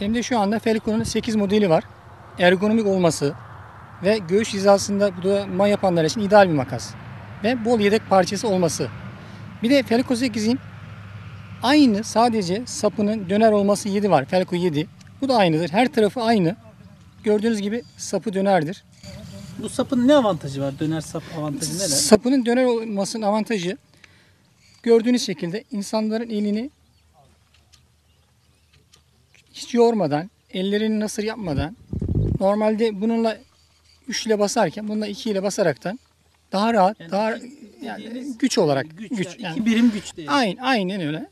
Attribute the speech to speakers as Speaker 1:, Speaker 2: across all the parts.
Speaker 1: Elimde şu anda Felco'nun 8 modeli var. Ergonomik olması ve göğüs hizasında bu da man yapanlar için ideal bir makas. Ve bol yedek parçası olması. Bir de Felco 8'in aynı sadece sapının döner olması 7 var. Felco 7. Bu da aynıdır. Her tarafı aynı. Gördüğünüz gibi sapı dönerdir.
Speaker 2: Bu sapın ne avantajı var? Döner sap avantajı neler?
Speaker 1: Sapının döner olmasının avantajı gördüğünüz şekilde insanların elini hiç yormadan, ellerini nasır yapmadan normalde bununla 3 ile basarken bununla 2 ile basaraktan daha rahat,
Speaker 2: Yani
Speaker 1: daha yani güç olarak
Speaker 2: Güç,
Speaker 1: güç,
Speaker 2: yani
Speaker 1: yani
Speaker 2: iki birim güç değil.
Speaker 1: aynen aynen öyle.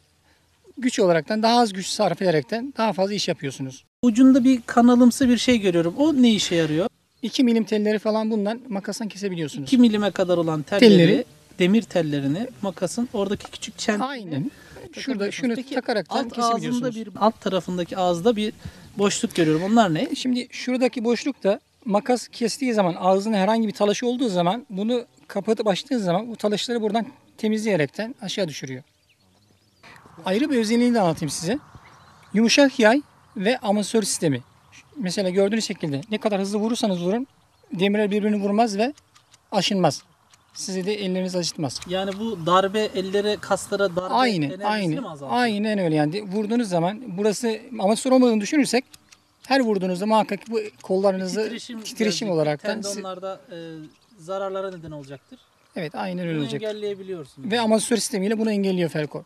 Speaker 1: Güç olaraktan daha az güç sarf ederekten daha fazla iş yapıyorsunuz.
Speaker 2: Ucunda bir kanalımsı bir şey görüyorum. O ne işe yarıyor?
Speaker 1: 2 milim telleri falan bundan makastan kesebiliyorsunuz.
Speaker 2: 2 milime kadar olan telleri,
Speaker 1: Telleri.
Speaker 2: Demir tellerini makasın oradaki küçük çen
Speaker 1: Aynen. Şurada şunu
Speaker 2: Peki,
Speaker 1: takaraktan
Speaker 2: alt ağzında
Speaker 1: kesebiliyorsunuz.
Speaker 2: bir alt tarafındaki ağızda bir boşluk görüyorum. Onlar ne?
Speaker 1: Şimdi şuradaki boşlukta makas kestiği zaman ağzına herhangi bir talaşı olduğu zaman bunu kapatıp açtığın zaman bu talaşları buradan temizleyerekten aşağı düşürüyor. Ayrı bir özelliğini de anlatayım size. Yumuşak yay ve amasör sistemi. Mesela gördüğünüz şekilde ne kadar hızlı vurursanız vurun demirler birbirini vurmaz ve aşınmaz. Sizi de elleriniz acıtmaz.
Speaker 2: Yani bu darbe ellere, kaslara darbe enerjisini
Speaker 1: aynen.
Speaker 2: mi azaltıyor?
Speaker 1: Aynen öyle yani. Vurduğunuz zaman burası amatör olmadığını düşünürsek her vurduğunuzda muhakkak bu kollarınızı titreşim,
Speaker 2: gelecek.
Speaker 1: olaraktan
Speaker 2: tendonlarda e, zararlara neden olacaktır.
Speaker 1: evet aynen öyle
Speaker 2: Bunu
Speaker 1: olacak.
Speaker 2: engelleyebiliyorsunuz.
Speaker 1: Ve amatör sistemiyle bunu engelliyor Felco.